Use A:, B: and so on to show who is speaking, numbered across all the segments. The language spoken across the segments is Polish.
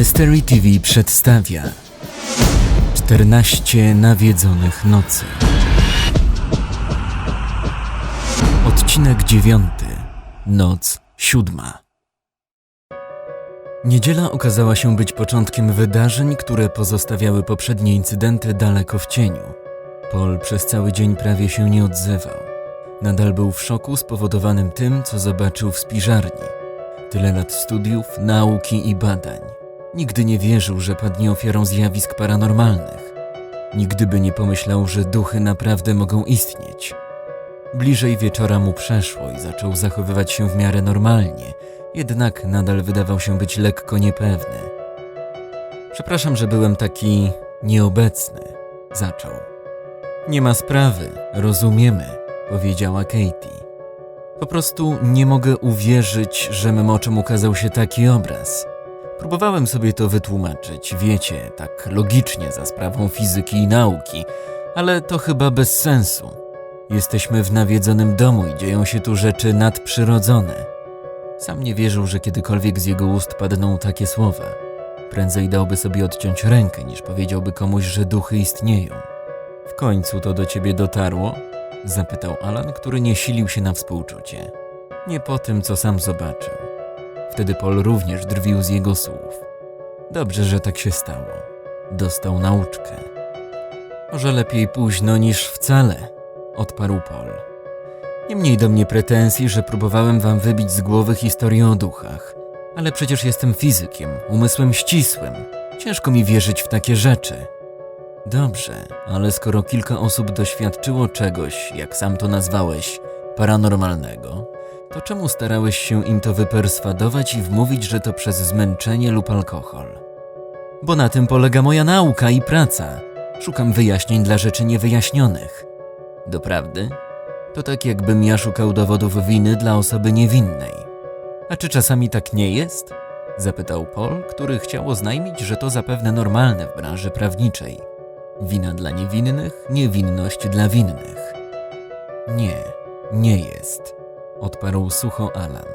A: Mystery TV przedstawia 14 nawiedzonych nocy. Odcinek 9. Noc siódma. Niedziela okazała się być początkiem wydarzeń, które pozostawiały poprzednie incydenty daleko w cieniu. Paul przez cały dzień prawie się nie odzywał. Nadal był w szoku spowodowanym tym, co zobaczył w spiżarni. Tyle lat studiów, nauki i badań. Nigdy nie wierzył, że padnie ofiarą zjawisk paranormalnych. Nigdy by nie pomyślał, że duchy naprawdę mogą istnieć. Bliżej wieczora mu przeszło i zaczął zachowywać się w miarę normalnie, jednak nadal wydawał się być lekko niepewny. Przepraszam, że byłem taki nieobecny, zaczął. Nie ma sprawy, rozumiemy, powiedziała Katie. Po prostu nie mogę uwierzyć, że mym oczom ukazał się taki obraz. Próbowałem sobie to wytłumaczyć, wiecie, tak logicznie za sprawą fizyki i nauki, ale to chyba bez sensu. Jesteśmy w nawiedzonym domu i dzieją się tu rzeczy nadprzyrodzone. Sam nie wierzył, że kiedykolwiek z jego ust padną takie słowa. Prędzej dałby sobie odciąć rękę, niż powiedziałby komuś, że duchy istnieją. W końcu to do ciebie dotarło? Zapytał Alan, który nie silił się na współczucie. Nie po tym, co sam zobaczył. Wtedy Paul również drwił z jego słów. Dobrze, że tak się stało. Dostał nauczkę. Może lepiej późno niż wcale, odparł Paul. Nie mniej do mnie pretensji, że próbowałem wam wybić z głowy historię o duchach. Ale przecież jestem fizykiem, umysłem ścisłym. Ciężko mi wierzyć w takie rzeczy. Dobrze, ale skoro kilka osób doświadczyło czegoś, jak sam to nazwałeś, paranormalnego, to czemu starałeś się im to wyperswadować i wmówić, że to przez zmęczenie lub alkohol? Bo na tym polega moja nauka i praca. Szukam wyjaśnień dla rzeczy niewyjaśnionych. Doprawdy? To tak jakbym ja szukał dowodów winy dla osoby niewinnej. A czy czasami tak nie jest? Zapytał Paul, który chciał oznajmić, że to zapewne normalne w branży prawniczej. Wina dla niewinnych, niewinność dla winnych. Nie, nie jest, odparł sucho Alan.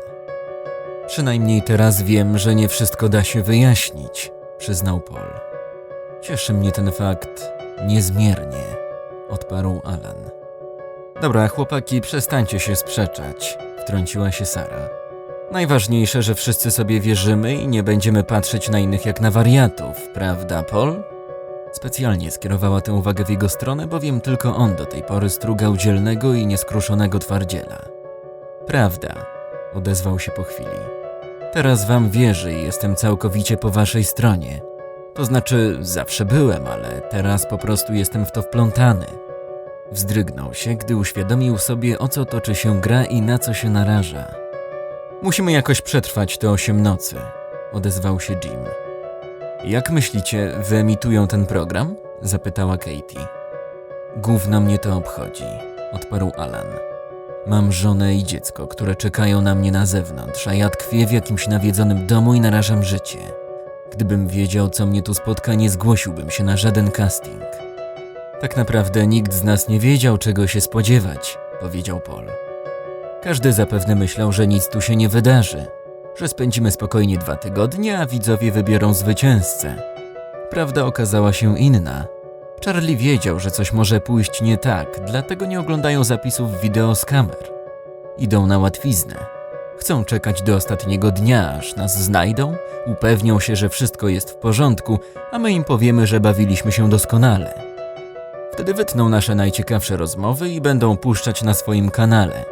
A: Przynajmniej teraz wiem, że nie wszystko da się wyjaśnić, przyznał Paul. Cieszy mnie ten fakt niezmiernie, odparł Alan. Dobra, chłopaki, przestańcie się sprzeczać, wtrąciła się Sara. Najważniejsze, że wszyscy sobie wierzymy i nie będziemy patrzeć na innych jak na wariatów, prawda, Paul? Specjalnie skierowała tę uwagę w jego stronę, bowiem tylko on do tej pory strugał dzielnego i nieskruszonego twardziela. Prawda, odezwał się po chwili. Teraz wam wierzę i jestem całkowicie po waszej stronie. To znaczy, zawsze byłem, ale teraz po prostu jestem w to wplątany. Wzdrygnął się, gdy uświadomił sobie, o co toczy się gra i na co się naraża. Musimy jakoś przetrwać te osiem nocy, odezwał się Jim. Jak myślicie, wyemitują ten program? zapytała Katie. Gówno mnie to obchodzi, odparł Alan. Mam żonę i dziecko, które czekają na mnie na zewnątrz, a ja tkwię w jakimś nawiedzonym domu i narażam życie. Gdybym wiedział, co mnie tu spotka, nie zgłosiłbym się na żaden casting. Tak naprawdę nikt z nas nie wiedział, czego się spodziewać, powiedział Paul. Każdy zapewne myślał, że nic tu się nie wydarzy, że spędzimy spokojnie dwa tygodnie, a widzowie wybiorą zwycięzcę. Prawda okazała się inna. Charlie wiedział, że coś może pójść nie tak, dlatego nie oglądają zapisów wideo z kamer. Idą na łatwiznę. Chcą czekać do ostatniego dnia, aż nas znajdą, upewnią się, że wszystko jest w porządku, a my im powiemy, że bawiliśmy się doskonale. Wtedy wytną nasze najciekawsze rozmowy i będą puszczać na swoim kanale.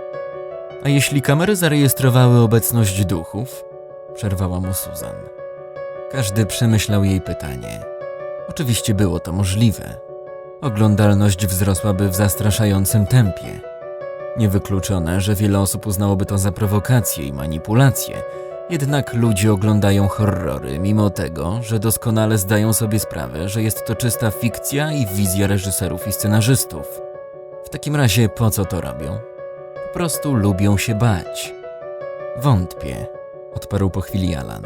A: A jeśli kamery zarejestrowały obecność duchów? Przerwała mu Susan. Każdy przemyślał jej pytanie. Oczywiście było to możliwe. Oglądalność wzrosłaby w zastraszającym tempie. Niewykluczone, że wiele osób uznałoby to za prowokację i manipulację, jednak ludzie oglądają horrory, mimo tego, że doskonale zdają sobie sprawę, że jest to czysta fikcja i wizja reżyserów i scenarzystów. W takim razie po co to robią? Po prostu lubią się bać. Wątpię, odparł po chwili Alan.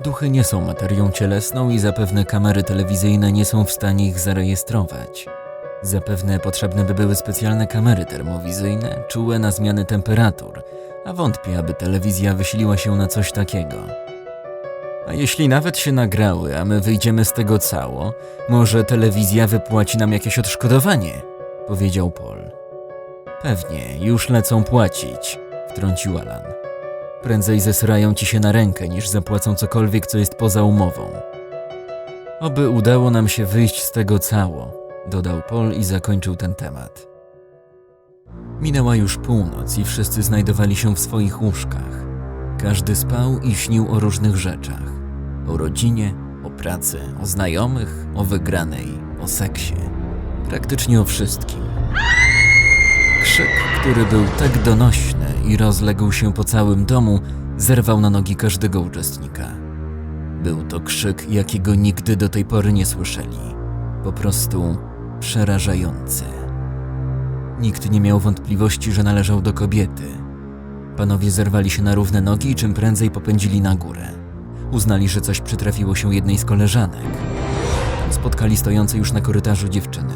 A: Duchy nie są materią cielesną i zapewne kamery telewizyjne nie są w stanie ich zarejestrować. Zapewne potrzebne by były specjalne kamery termowizyjne, czułe na zmiany temperatur, a wątpię, aby telewizja wysiliła się na coś takiego. A jeśli nawet się nagrały, a my wyjdziemy z tego cało, może telewizja wypłaci nam jakieś odszkodowanie, powiedział Paul. Pewnie, już lecą płacić, wtrącił Alan. Prędzej zesrają ci się na rękę, niż zapłacą cokolwiek, co jest poza umową. Oby udało nam się wyjść z tego cało, dodał Paul i zakończył ten temat. Minęła już północ i wszyscy znajdowali się w swoich łóżkach. Każdy spał i śnił o różnych rzeczach: o rodzinie, o pracy, o znajomych, o wygranej, o seksie. Praktycznie o wszystkim. Krzyk, który był tak donośny i rozległ się po całym domu, zerwał na nogi każdego uczestnika. Był to krzyk, jakiego nigdy do tej pory nie słyszeli. Po prostu przerażający. Nikt nie miał wątpliwości, że należał do kobiety. Panowie zerwali się na równe nogi i czym prędzej popędzili na górę. Uznali, że coś przytrafiło się jednej z koleżanek. Spotkali stojące już na korytarzu dziewczyny.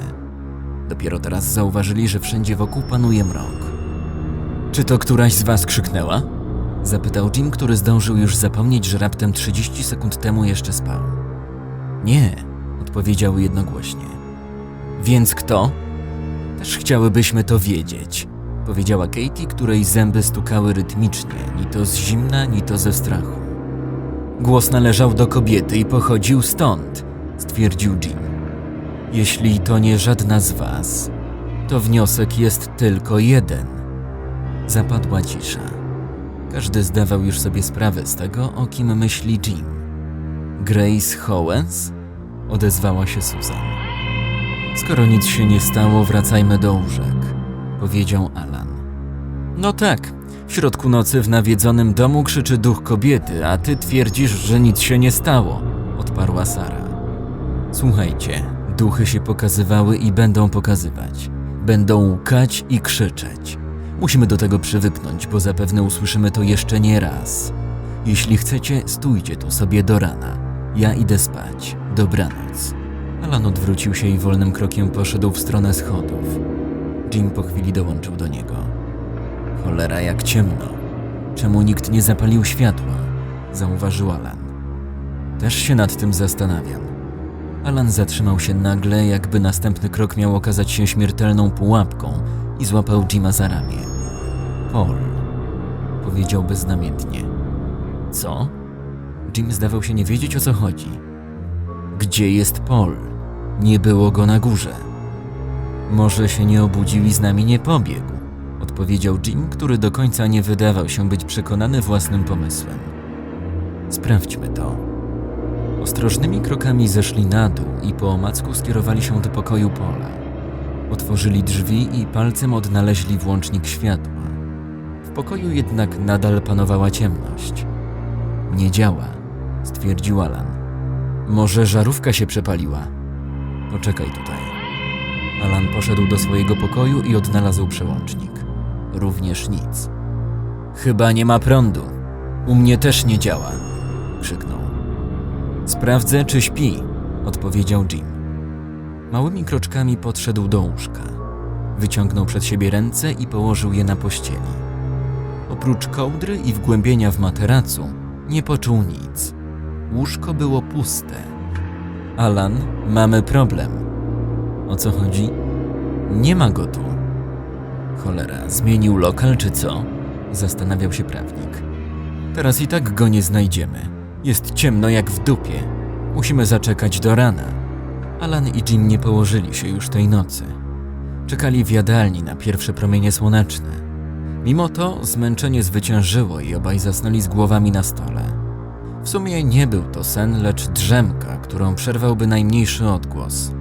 A: Dopiero teraz zauważyli, że wszędzie wokół panuje mrok. Czy to któraś z was krzyknęła? Zapytał Jim, który zdążył już zapomnieć, że raptem 30 sekund temu jeszcze spał. Nie, odpowiedziały jednogłośnie. Więc kto? Też chciałybyśmy to wiedzieć, powiedziała Katie, której zęby stukały rytmicznie, ni to z zimna, ni to ze strachu. Głos należał do kobiety i pochodził stąd, stwierdził Jim. Jeśli to nie żadna z was, to wniosek jest tylko jeden. Zapadła cisza. Każdy zdawał już sobie sprawę z tego, o kim myśli Jim. Grace Howens? Odezwała się Susan. Skoro nic się nie stało, wracajmy do łóżek, powiedział Alan. No tak, w środku nocy w nawiedzonym domu krzyczy duch kobiety, a ty twierdzisz, że nic się nie stało, odparła Sara. Słuchajcie, duchy się pokazywały i będą pokazywać. Będą łkać i krzyczeć. Musimy do tego przywyknąć, bo zapewne usłyszymy to jeszcze nie raz. Jeśli chcecie, stójcie tu sobie do rana. Ja idę spać. Dobranoc. Alan odwrócił się i wolnym krokiem poszedł w stronę schodów. Jim po chwili dołączył do niego. Cholera, jak ciemno. Czemu nikt nie zapalił światła? Zauważył Alan. Też się nad tym zastanawiam. Alan zatrzymał się nagle, jakby następny krok miał okazać się śmiertelną pułapką i złapał Jima za ramię. Paul, powiedział beznamiętnie. Co? Jim zdawał się nie wiedzieć o co chodzi. Gdzie jest Paul? Nie było go na górze. Może się nie obudził i z nami nie pobiegł, odpowiedział Jim, który do końca nie wydawał się być przekonany własnym pomysłem. Sprawdźmy to. Ostrożnymi krokami zeszli na dół i po omacku skierowali się do pokoju Pola. Otworzyli drzwi i palcem odnaleźli włącznik światła. Pokoju jednak nadal panowała ciemność. Nie działa, stwierdził Alan. Może żarówka się przepaliła. Poczekaj tutaj. Alan poszedł do swojego pokoju i odnalazł przełącznik. Również nic. Chyba nie ma prądu. U mnie też nie działa, krzyknął. Sprawdzę, czy śpi, odpowiedział Jim. Małymi kroczkami podszedł do łóżka. Wyciągnął przed siebie ręce i położył je na pościeli. Oprócz kołdry i wgłębienia w materacu nie poczuł nic. Łóżko było puste. Alan, mamy problem. O co chodzi? Nie ma go tu. Cholera, zmienił lokal czy co? Zastanawiał się prawnik. Teraz i tak go nie znajdziemy. Jest ciemno jak w dupie. Musimy zaczekać do rana. Alan i Jim nie położyli się już tej nocy. Czekali w jadalni na pierwsze promienie słoneczne. Mimo to zmęczenie zwyciężyło i obaj zasnęli z głowami na stole. W sumie nie był to sen, lecz drzemka, którą przerwałby najmniejszy odgłos.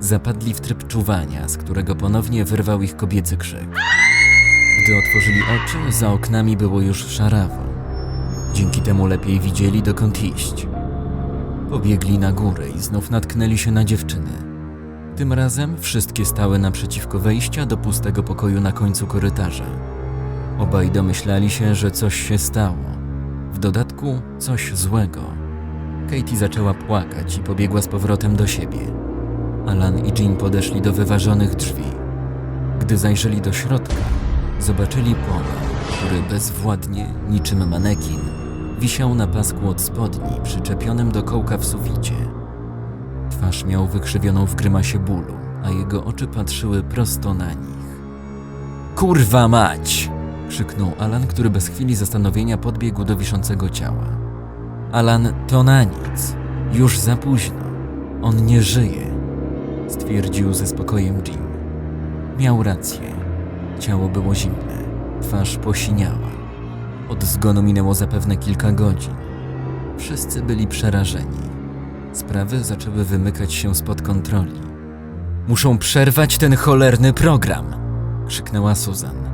A: Zapadli w tryb czuwania, z którego ponownie wyrwał ich kobiecy krzyk. Gdy otworzyli oczy, za oknami było już szarawo. Dzięki temu lepiej widzieli, dokąd iść. Pobiegli na górę i znów natknęli się na dziewczyny. Tym razem wszystkie stały naprzeciwko wejścia do pustego pokoju na końcu korytarza. Obaj domyślali się, że coś się stało. W dodatku coś złego. Katie zaczęła płakać i pobiegła z powrotem do siebie. Alan i Jean podeszli do wyważonych drzwi. Gdy zajrzeli do środka, zobaczyli Paula, który bezwładnie, niczym manekin, wisiał na pasku od spodni, przyczepionym do kołka w suficie. Twarz miał wykrzywioną w grymasie bólu, a jego oczy patrzyły prosto na nich. Kurwa mać! Krzyknął Alan, który bez chwili zastanowienia podbiegł do wiszącego ciała. Alan, to na nic. Już za późno. On nie żyje, stwierdził ze spokojem Jim. Miał rację. Ciało było zimne, twarz posiniała. Od zgonu minęło zapewne kilka godzin. Wszyscy byli przerażeni. Sprawy zaczęły wymykać się spod kontroli. Muszą przerwać ten cholerny program! krzyknęła Susan.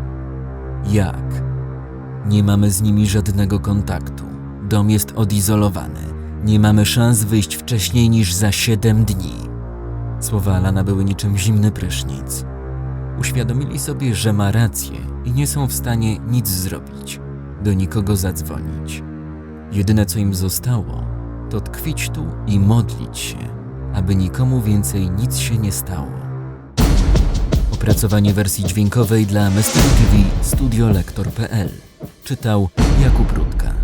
A: Jak? Nie mamy z nimi żadnego kontaktu. Dom jest odizolowany. Nie mamy szans wyjść wcześniej niż za siedem dni. Słowa Alana były niczym zimny prysznic. Uświadomili sobie, że ma rację i nie są w stanie nic zrobić, do nikogo zadzwonić. Jedyne co im zostało, to tkwić tu i modlić się, aby nikomu więcej nic się nie stało. Opracowanie wersji dźwiękowej dla Mystery TV Studio Lektor.pl Czytał Jakub Rut.